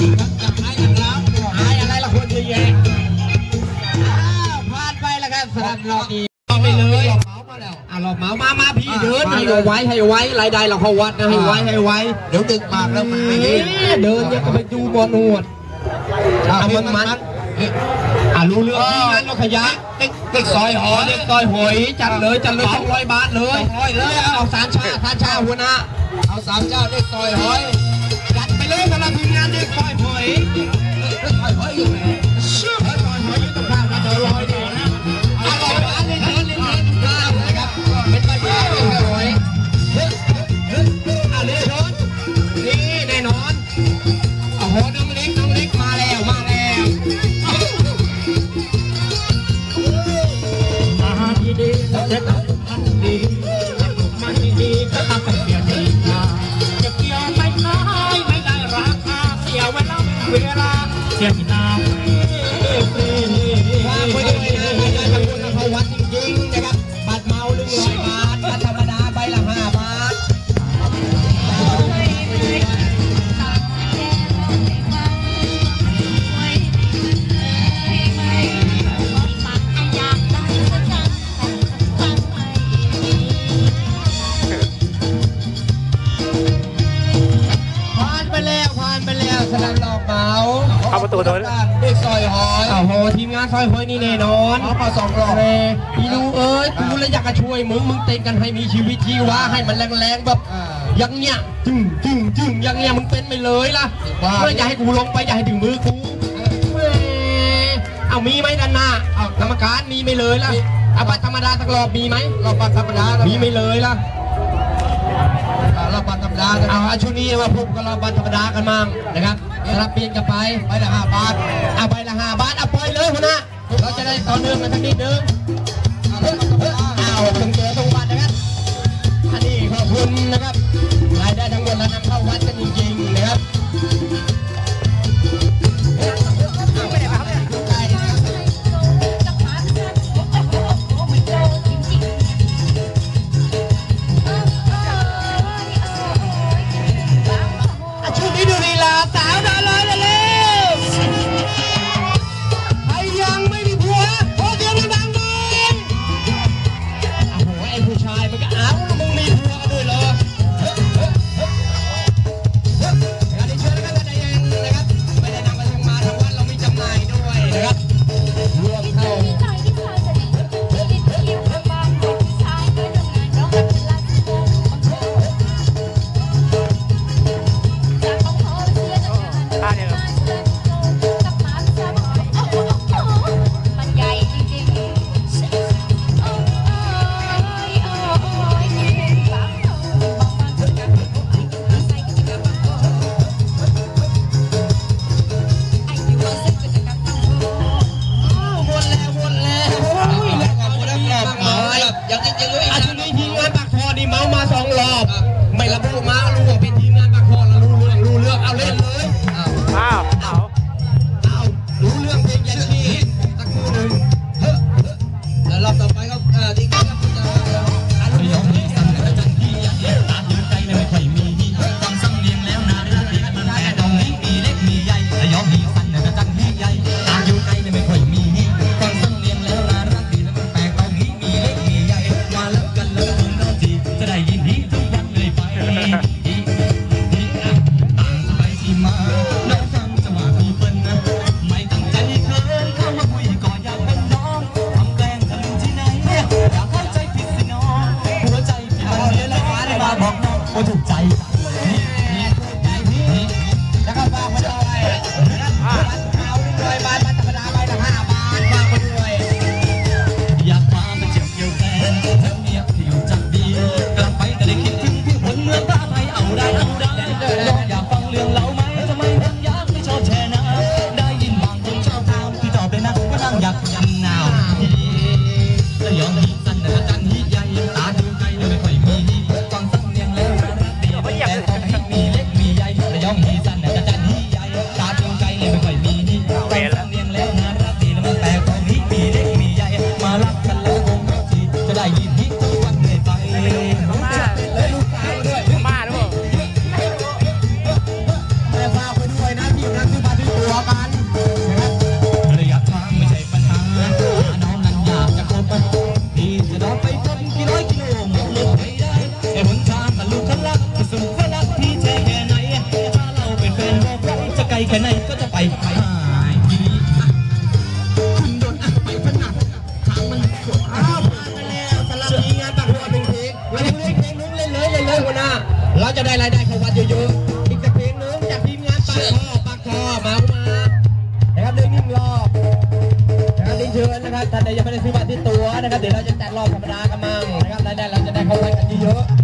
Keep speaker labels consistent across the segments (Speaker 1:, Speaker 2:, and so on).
Speaker 1: จะให้กันรับหายอะไรละคนเยอะแยะอ้าวผ่านไปแล้วครับสำหรับรอบนี้เอาไปเลยหลอกเหมามาแล้วอะหลอกเหมามามาพี่เดินให้เอาไว้ให้ไว้รายได้เราเขาวัดนะให้ไว้ให้ไว้
Speaker 2: เดี๋ยวดึกปากแล้วมันไม่ดี
Speaker 1: เดินยังก็ไปดูบอลนวด
Speaker 2: อะ
Speaker 1: เอามัน
Speaker 2: มัน
Speaker 1: มั
Speaker 2: มันน
Speaker 1: อะรู้เรื่องที่งานรถขยะ
Speaker 2: ติ๊กติ๊กซอยห
Speaker 1: ห
Speaker 2: อ
Speaker 1: อเด็กซอยหอยจัดเลยจัดเลยสองร้อยบาทเลย
Speaker 2: สองร้อยเลย
Speaker 1: เอาสารชาสารชาหัวหน้า
Speaker 2: เอาสามเจ้าติ๊กซอยหอย
Speaker 1: จัดไปเลยสำหรับทีมงานเด็กซอยหอย
Speaker 2: ติ๊กซอยหอยอยู่ไหน
Speaker 1: เวลาเสี
Speaker 3: ยที่นา
Speaker 1: ประตู
Speaker 4: โดน
Speaker 2: เด็กซอยหอย
Speaker 1: โอ้โหทีมงานซอยหอยนี่แน่นอน
Speaker 2: เอามาสองรอบ
Speaker 1: เอ้ยอีนูเอ้ยกูเลยอยากจะช่วยมึงมึงเต้นกันให้มีชีวิตชีวาให้มันแรงๆแบบ
Speaker 2: อ่า
Speaker 1: อยังเนี้ยจึงจึงจึงอยังเนี้ยมึงเป็นไปเลยล่ะ
Speaker 2: ว่า
Speaker 1: เพื่ออย่าให้กูลงไปอย่าให้ถึงมือกูแหมเอามีไหมด้านหน้าเอากรรมการมีไหมเลยล่ะเอาบัตรธรรมดาสักรอบมีไหม
Speaker 2: เราปัดธรรมดา
Speaker 1: มีไหมเลยล่ะ
Speaker 2: อ่า เราปัดา
Speaker 1: เอาชุดนี้มาพบกับเราบัตรธรรมดากันมั่งนะครับสลับเปลี่ยนกันไป
Speaker 2: ไปละห้าบาท
Speaker 1: เอาไปละห้าบาทเอาไปเลยหัวหน้าเราจะได้ต่อเนื่องกันสักนิดนึง baila un poco. แค่ไหนก็จะไปหายทีนี้อะขึ้นโดนอะไปขนาดทางมันปวดอ้าวผ่านไปแล้วสำหรับนี้งานตักหัวเป็นเพลงมาเพลงเพลงนึงเล่นเลยเล่นเลยหัวหน้าเราจะได้รายได้เข้าวัดเยอะๆอีกสักเพลงนึงจากทีมงานปากท่อปากท่อมามานะครับเดินนิ่งรอบนะครับเรียนเชิญนะครับท่านใดยังไม่ได้ซื้อบัตรที่ตัวนะครับเดี๋ยวเราจะจัดรอบธรรมดากันมั่งนะครับรายได้เราจะได้เข้าวัดกันเยอะๆ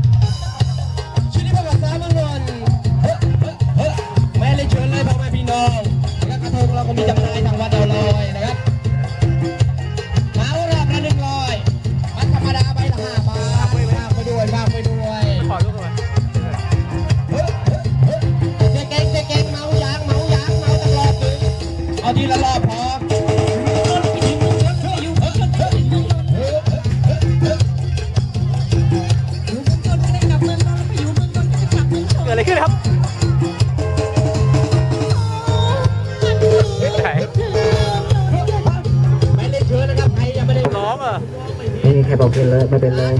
Speaker 4: บอกเป็นเลยไม่เป็นเลย